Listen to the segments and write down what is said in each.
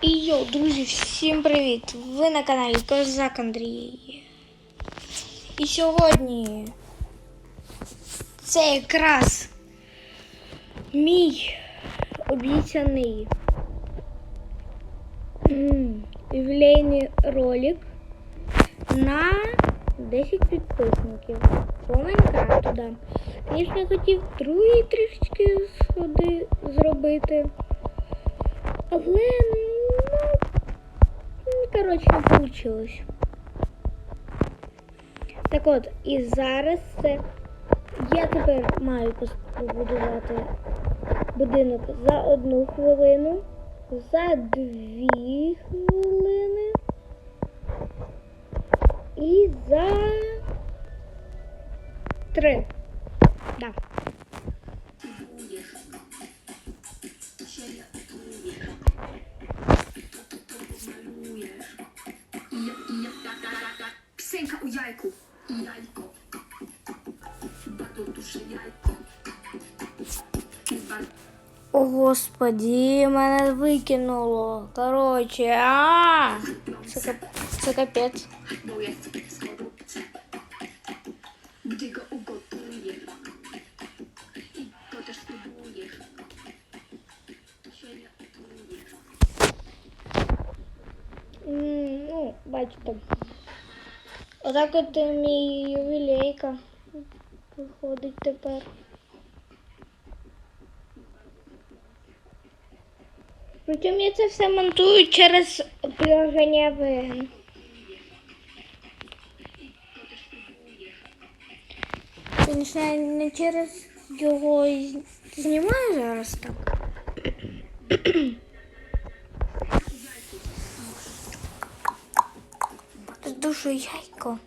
І йоу, друзі, всім привіт! Ви на каналі Козак Андрій. І сьогодні це якраз мій обіцяний ювілейний ролик на 10 підписників по Майнкрафту, да. Звісно, я хотів другий трішечки сходи зробити. Але, коротше, вийшло. Так от, і зараз це я тепер маю побудувати будинок за одну хвилину, за дві хвилини і за три. Да. господі, мене викинуло. Короче, а це, кап- це капець. bo jest skorupce. Gdy go ugotujesz i go też spróbujesz, to się nie utrujesz. М, Ну, бачите. Отак от мій ювілейка виходить тепер. Причому я це все монтую через приложення VN. Звісно, я не через його знімаю зараз так. Душу яйко.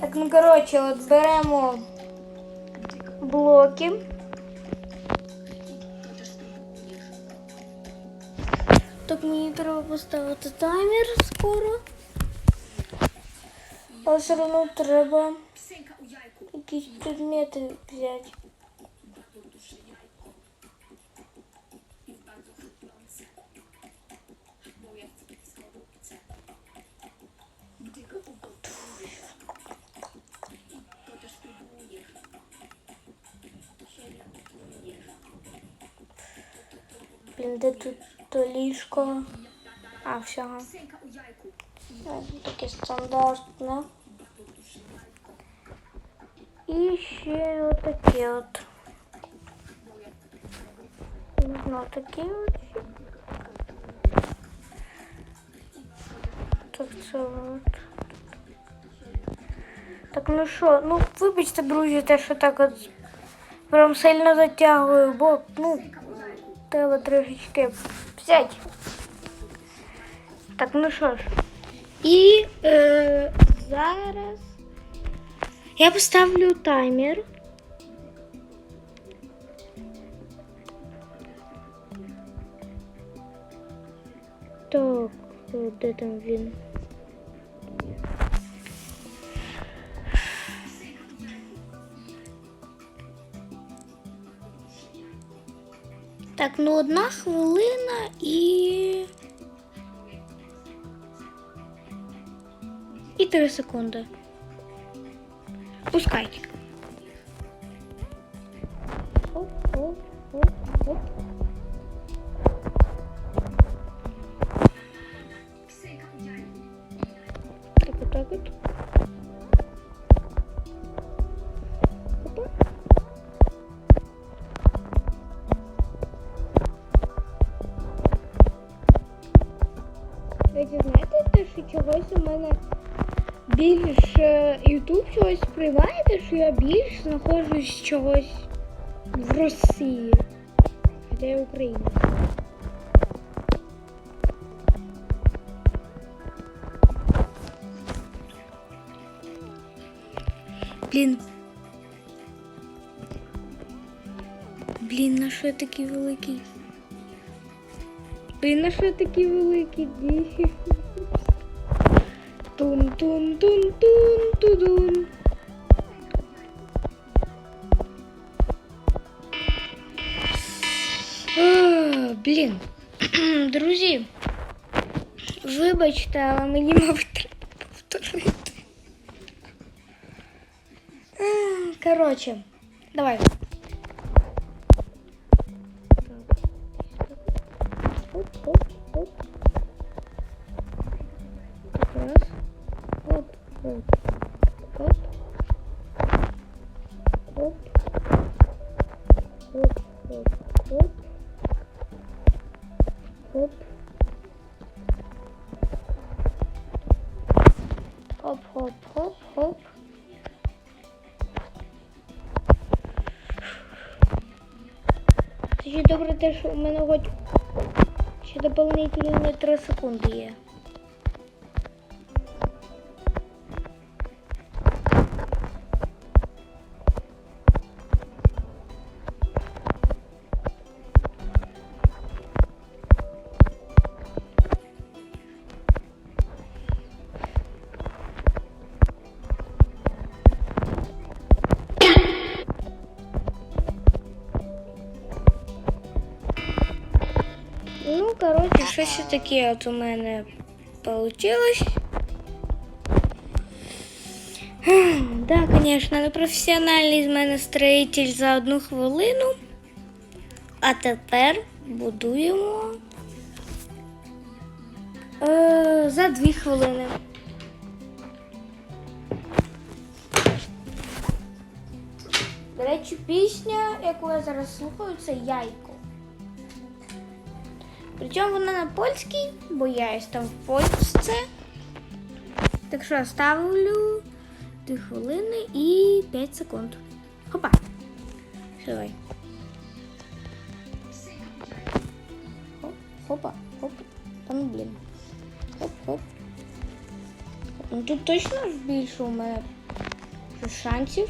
Так, ну коротше, от беремо блоки. Так мені треба поставити таймер скоро. Але все одно треба якісь предмети взяти. Блін, де тут то ліжко? А. Ну, Таке стандартне. І ще отаке от. Ну, таке от. Так це от. Так, ну що, ну вибачте, друзі, те, що так от прям сильно затягую, бо, ну, треба трошечки взяти. Так, ну що ж. І е, зараз я поставлю таймер. Так, де там він? Так, ну одна хвилина і. І три секунди. Пускайте. Оп. Psynka u. Так, отак мене більше ютуб чогось сприймаєте, що я більш знаходжусь чогось в Росії. Хоча я Україна. Блін. Блін, на що я такий великий? Блін, на що я такий великий? Тун тун тун тун тудун А, Блін. Друзі, вибачте, але мені, мабуть, треба повторити. А, Коротше, давай. Хоп, хоп, хоп, хоп. Це ще добре те, що у мене хоч ще дополнительні 3 секунди є. Щось таке от у мене получилось. Да, звісно, не професіональний з мене строїтель за одну хвилину. А тепер будуємо е, за дві хвилини. До речі, пісня, яку я зараз слухаю, це Яйко. Причому вона на польській, бо я є там в Польщі. Так що ставлю 2 хвилини і 5 секунд. Хопа. Давай. Хоп, хопа, хоп. Та ну блін. Хоп, хоп. Ну тут точно ж більше у мене шансів.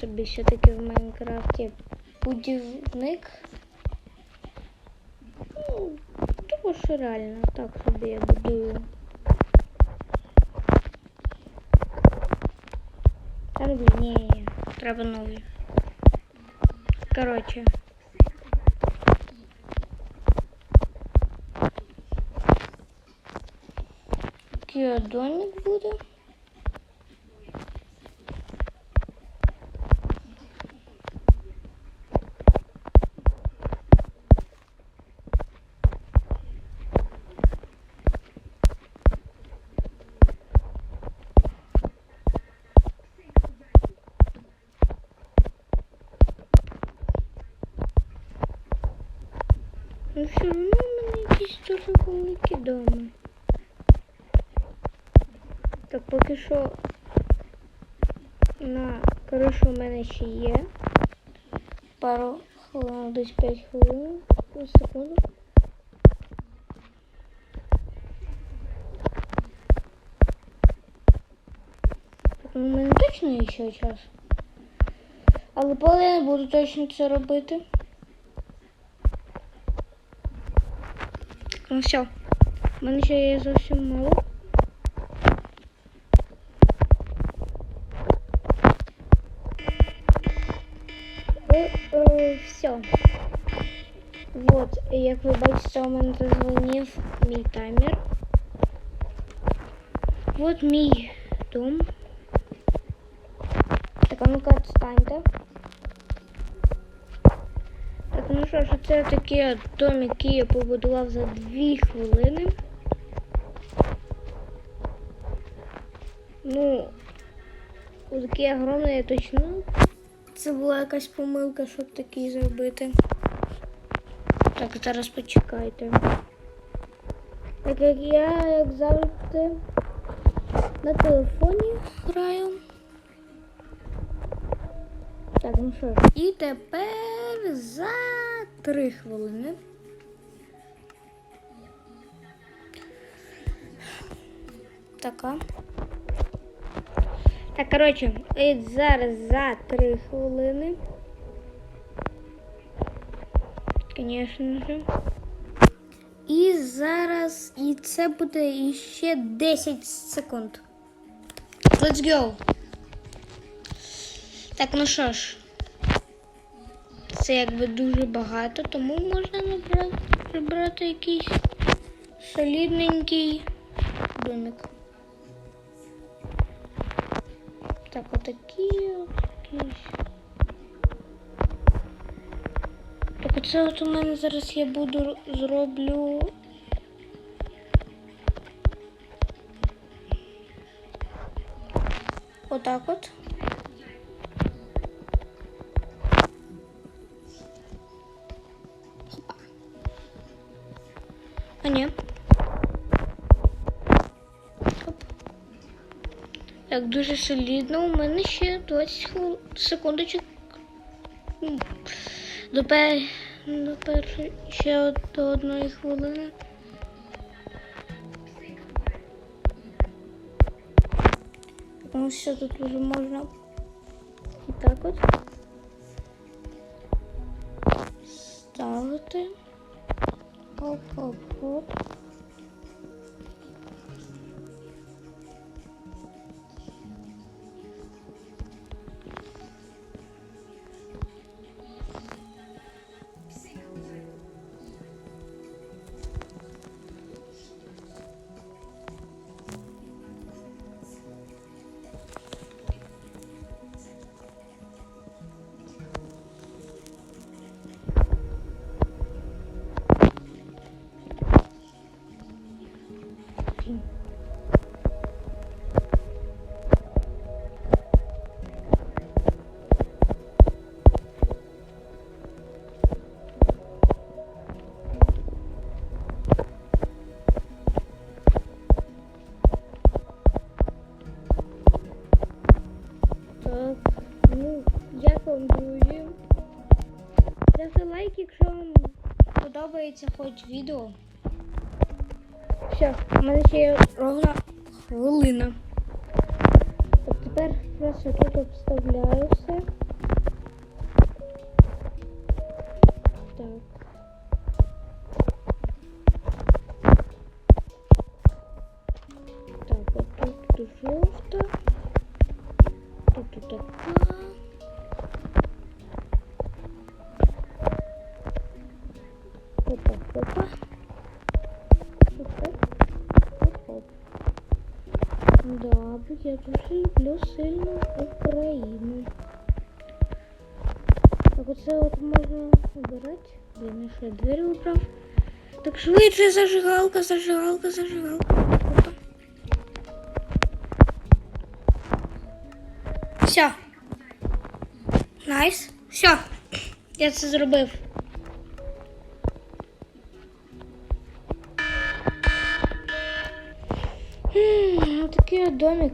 Я так собі все-таки в Майнкрафті будівник. Ну, тому що реально так собі я будую. Та ну блін, ні, ні, треба нові. Короче. Такий от домик буде. Ну все одно в мене якісь дуже великі доми. Так, поки що на кришу у мене ще є. Пару хвилин, десь 5 хвилин, секунду. Так, ну, у мене точно є ще час. Але коли я не буду точно це робити. Ну все. У мене ще є зовсім мало. Все. Вот, і як ви бачите, у мене зазвонив мій таймер. Вот мій дом. Так, а ну-ка відстаньте. Ну що ж, це от дом, який я побудував за 2 хвилини. Ну, такий огромний я точно. Це була якась помилка, щоб такий зробити. Так, зараз почекайте. Так як я, як завжди, на телефоні граю. Так, ну що. І тепер за три хвилини. Така. Так, коротше, і зараз за три хвилини. Звісно же. І зараз, і це буде іще 10 секунд. Let's go. Так, ну що ж. Це якби дуже багато, тому можна набрати, прибрати якийсь солідненький домик. Так, отакі от якісь. Так, оце от у мене зараз я буду зроблю. Отак от. Так, дуже солідно. У мене ще 20 хвил... секундочок. До, пер... до першої ще до одної хвилини. Тому що тут вже можна і так от ставити. Хоп-хоп-хоп. Подобається хоч відео. Все, у мене ще є ровно хвилина. Так, тепер просто тут обставляю все. Я дуже люблю сильно Україну. Так оце от можна обирати. Блін, я ще двері вибрав. Так швидше зажигалка, зажигалка, зажигалка. Все. Найс. Все. Я це зробив. М, Такий от домик.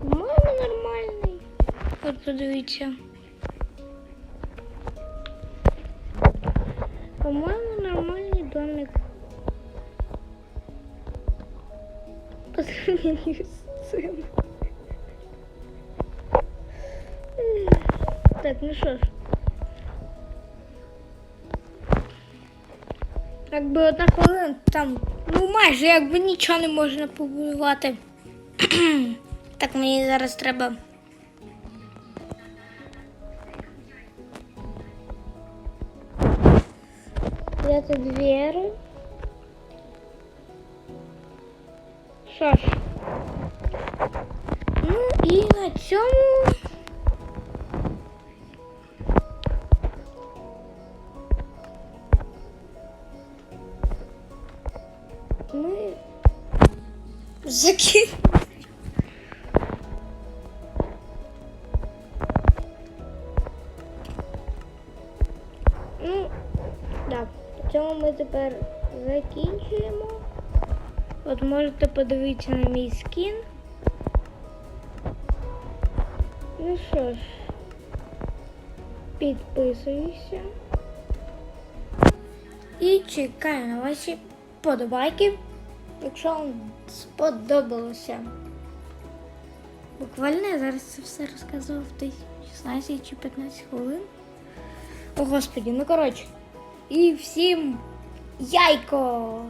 По-моєму, нормальний. От подивіться. По-моєму, нормальний домик. По сравнению з цим. Так, ну що ж. Якби одна хвилина там, ну майже якби нічого не можна побудувати. так мені зараз треба. Взяти двері. Що ж. Ну і на цьому. Ну, да. цьому ми тепер закінчуємо. От можете подивитися на мій скін. Ну що ж, підписуюся. І чекаю на ваші подобайки, якщо вам сподобалося. Буквально я зараз це все розказував десь 16 чи 15 хвилин. О, господі, ну коротше. І всім яйко!